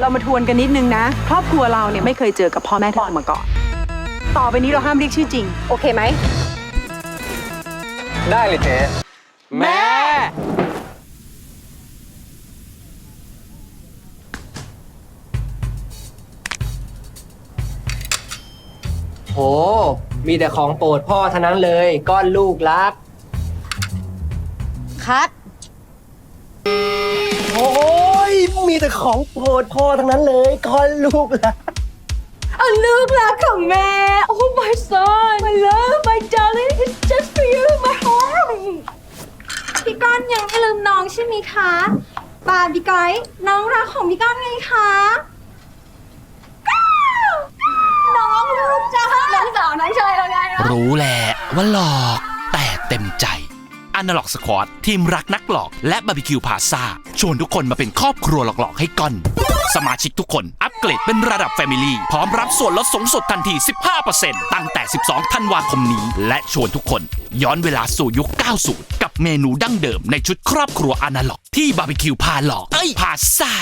เรามาทวนกันนิดนึงนะ ครอบครัวเราเนี่ยไม่เคยเจอกับพ่อแม่เธอมาก่อน ต่อไปนี้เราห้ามเรียกชื่อจริง โอเคไหม ได้เลยเจ๊แม่ โห มีแต่ของโปรดพ่อทั้งนั้นเลย ก้อนลูกรัก คัด ยมีแต่ของโปรดพ่อทั้งนั้นเลยก้อนลูกรักเอาลูกรักของแม่ Oh my son my love my darling it's just for you my heart พี่ก้อนยังไม่ลืมน้องใช่ไหมคะบาร์บี้ก้อยน้องรักของพี่ก้อนไงคะก้าวน้องลูกจ้าน้องสาวน้องชายเราไงเนาะรู้แหละว่าหลอกแต่เต็มใจ a n a l o g Squad ทีมรักนักหลอก และบาร์บีคิวพาซาชวนทุกคนมาเป็นครอบครัวหลอกๆให้ก้อน สมาชิกทุกคนอัปเกรดเป็นระดับแฟมิลี่พร้อมรับส่วนลดสูงสุดทันที 15%ตั้งแต่ 12 ธันวาคมนี้ และชวนทุกคน ย้อนเวลาสู่ยุค 90 กับเมนูดั้งเดิมในชุดครอบครัวอนาล็อก ที่บาร์บีคิวพาหลอก เอ้ยพาซา